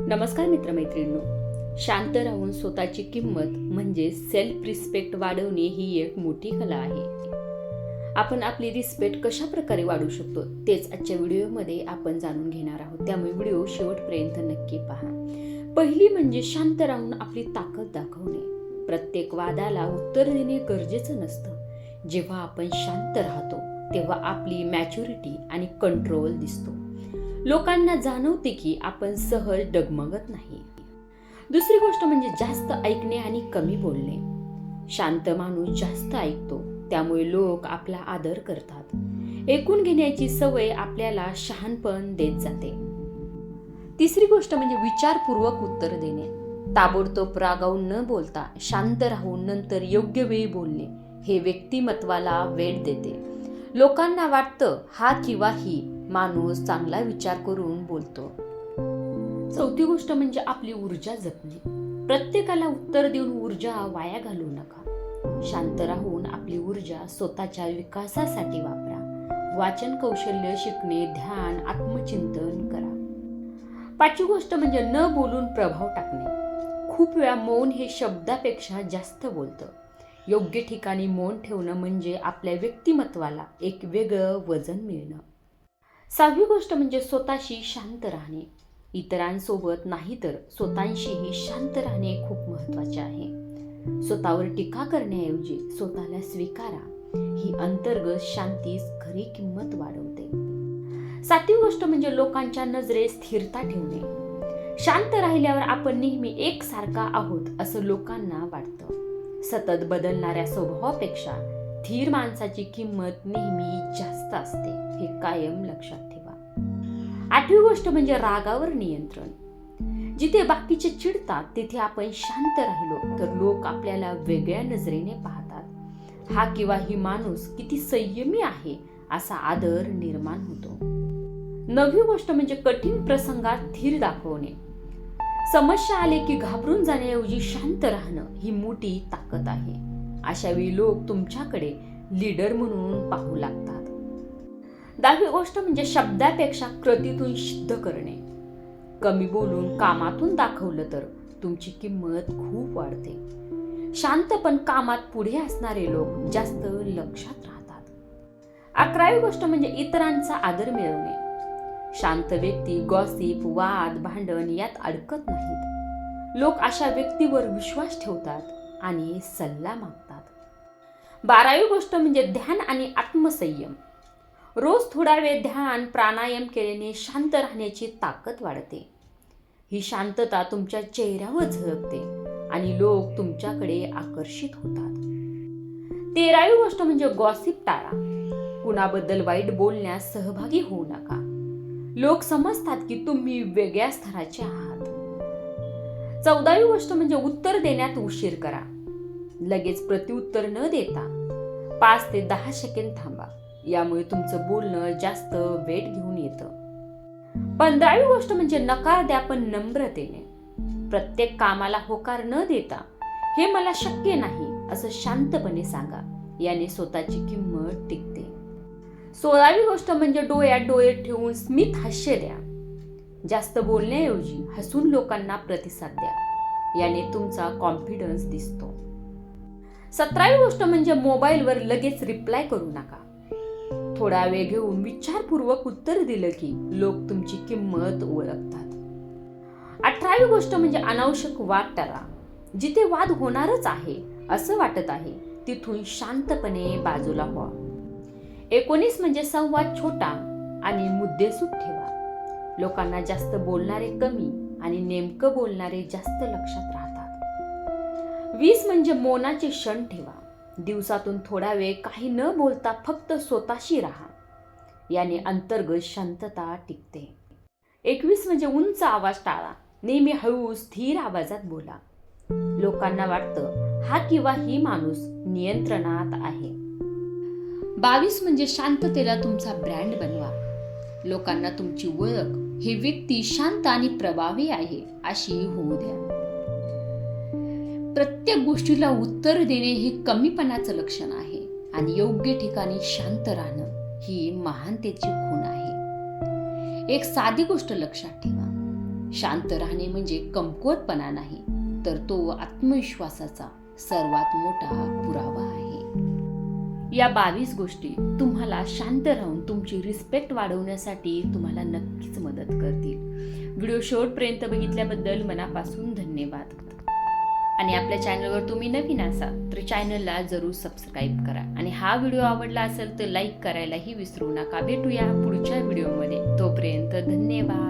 नमस्कार मित्रमैत्रिणींनो. शांत राहून स्वतःची किंमत म्हणजे सेल्फ रिस्पेक्ट वाढवणे ही एक मोठी कला आहे. आपण आपली रिस्पेक्ट कशा प्रकारे वाढवू शकतो तेच आजच्या व्हिडिओमध्ये आपण जाणून घेणार आहोत. त्यामुळे व्हिडिओ शेवटपर्यंत नक्की पहा. पहिली म्हणजे शांत राहून आपली ताकद दाखवणे. प्रत्येक वादाला उत्तर देणे गरजेचं नसतं. जेव्हा आपण शांत राहतो तेव्हा आपली मॅच्युरिटी आणि कंट्रोल दिसतो. लोकांना जाणवते की आपण सहज डगमगत नाही. दुसरी गोष्ट म्हणजे जास्त ऐकणे आणि कमी बोलणे. शांत माणूस जास्त ऐकतो त्यामुळे लोक आपला आदर करतात. ऐकून घेण्याची सवय आपल्याला शहाणपण देत जाते. तिसरी गोष्ट म्हणजे विचारपूर्वक उत्तर देणे. ताबडतोब रागावून न बोलता शांत राहून नंतर योग्य वेळी बोलणे हे व्यक्तिमत्वाला वेळ देते. लोकांना वाटतं हा किंवा ही माणूस चांगला विचार करून बोलतो. चौथी गोष्ट म्हणजे आपली ऊर्जा जपणे. प्रत्येकाला उत्तर देऊन ऊर्जा वाया घालू नका. शांत राहून आपली ऊर्जा स्वतःच्या विकासासाठी वापरा. वाचन कौशल्य शिकणे ध्यान आत्मचिंतन करा. पाचवी गोष्ट म्हणजे न बोलून प्रभाव टाकणे. खूप वेळा मौन हे शब्दापेक्षा जास्त बोलतं. योग्य ठिकाणी मौन ठेवणं म्हणजे आपल्या व्यक्तिमत्वाला एक वेगळं वजन मिळणं. सहावी गोष्ट म्हणजे स्वतःशी शांत राहणे. इतरांसोबत नाही तर स्वतःशीही शांत राहणे खूप महत्त्वाचे आहे. स्वतःवर टीका करण्याऐवजी स्वतःला स्वीकारा. ही अंतर्गत शांतीस खरी किंमत वाढवते. सातवी गोष्ट म्हणजे लोकांच्या नजरेत स्थिरता ठेवणे. शांत राहिल्यावर आपण नेहमी एकसारखा आहोत असं लोकांना वाटतं. सतत बदलणाऱ्या स्वभावापेक्षा स्थिर माणसाची किंमत नेहमी जास्त असते हे कायम लक्षात ठेवा. आठवी गोष्ट म्हणजे रागावर नियंत्रण. जिथे बाकीचे चिडतात तिथे आपण शांत राहिलो तर लोक आपल्याला वेगळ्या नजरेने पाहतात. हा किंवा ही माणूस किती संयमी आहे असा आदर निर्माण होतो. नवी गोष्ट म्हणजे कठीण प्रसंगात धीर दाखवणे. समस्या आले की घाबरून जाण्याऐवजी शांत राहणं ही मोठी ताकद आहे. अशावेळी लोक तुमच्याकडे लीडर म्हणून पाहू लागतात. दहावी गोष्ट म्हणजे शब्दापेक्षा कृतीतून सिद्ध करणे. कमी बोलून कामातून दाखवलं तर तुमची किंमत खूप वाढते. शांत पण कामात पुढे असणारे लोक जास्त लक्षात राहतात. अकरावी गोष्ट म्हणजे इतरांचा आदर मिळवणे. शांत व्यक्ती गॉसिप वाद भांडण यात अडकत नाहीत. लोक अशा व्यक्तीवर विश्वास ठेवतात आणि सल्ला मागतात. बारावी गोष्ट म्हणजे ध्यान आणि आत्मसंयम. रोज थोडा वेळ ध्यान प्राणायाम केल्याने शांत राहण्याची ताकद वाढते. ही शांतता तुमच्या चेहऱ्यावर झळकते आणि लोक तुमच्याकडे आकर्षित होतात. तेरावी गोष्ट म्हणजे गॉसिप टाळा. कुणाबद्दल वाईट बोलण्यास सहभागी होऊ नका. लोक समजतात की तुम्ही वेगळ्या स्तराचे आहात. चौदावी गोष्ट म्हणजे उत्तर देण्यात उशीर करा. लगेच प्रत्युत्तर न देता पाच ते दहा सेकंद थांबा. यामुळे तुमचं बोलणं जास्त वेट घेऊन येतं. पंधरावी गोष्ट म्हणजे नकार द्या पण नम्रतेने. प्रत्येक कामाला होकार न देता हे मला शक्य नाही असं शांतपणे सांगा. याने स्वतःची किंमत टिकते. सोळावी गोष्ट म्हणजे डोळ्यात डोळे ठेवून स्मित हास्य द्या. जास्त बोलण्याऐवजी हसून लोकांना प्रतिसाद द्या. याने तुमचा कॉन्फिडन्स दिसतो. सतरावी गोष्ट म्हणजे मोबाईलवर लगेच रिप्लाय करू नका. थोडा वेळ घेऊन विचारपूर्वक उत्तर दिलं की लोक तुमची किंमत ओळखतात. अठरावी गोष्ट म्हणजे अनावश्यक वाद टाळा. जिथे वाद होणारच आहे असं वाटत आहे तिथून शांतपणे बाजूला व्हा एकोणीस म्हणजे संवाद छोटा आणि मुद्देसूद ठेवा. लोकांना जास्त बोलणारे कमी आणि नेमकं बोलणारे जास्त लक्षात राहतात. वीस म्हणजे मोनाचे क्षण ठेवा. दिवसातून थोडा वेळ काही न बोलता फक्त स्वतःशी राहा. याने अंतर्गत शांतता टिकते. एकवीस म्हणजे उंच आवाज टाळा. नेहमी हळू स्थिर आवाजात बोला. लोकांना वाटतं हा किंवा ही माणूस नियंत्रणात आहे. बावीस म्हणजे शांततेला तुमचा ब्रँड बनवा. लोकांना तुमची ओळख ही व्यक्ती शांत आणि प्रभावी आहे अशी होऊ द्या. प्रत्येक गोष्टीला उत्तर देणे हे कमीपणाचं लक्षण आहे आणि योग्य ठिकाणी शांत राहणं ही महानतेची खूण आहे. एक साधी गोष्ट लक्षात ठेवा. शांत राहणे म्हणजे कमकुवतपणा नाही तर तो आत्मविश्वासाचा सर्वात मोठा पुरावा आहे. या बावीस गोष्टी तुम्हाला शांत राहून तुमची रिस्पेक्ट वाढवण्यासाठी तुम्हाला नक्कीच मदत करतील. व्हिडिओ शेवटपर्यंत बघितल्याबद्दल मनापासून धन्यवाद. आणि आपल्या चॅनलवर तुम्ही नवीन असाल तर चॅनलला जरूर सबस्क्राईब करा. आणि हा व्हिडिओ आवडला असेल तर लाईक करायलाही विसरू नका. भेटूया पुढच्या व्हिडिओमध्ये तोपर्यंत धन्यवाद.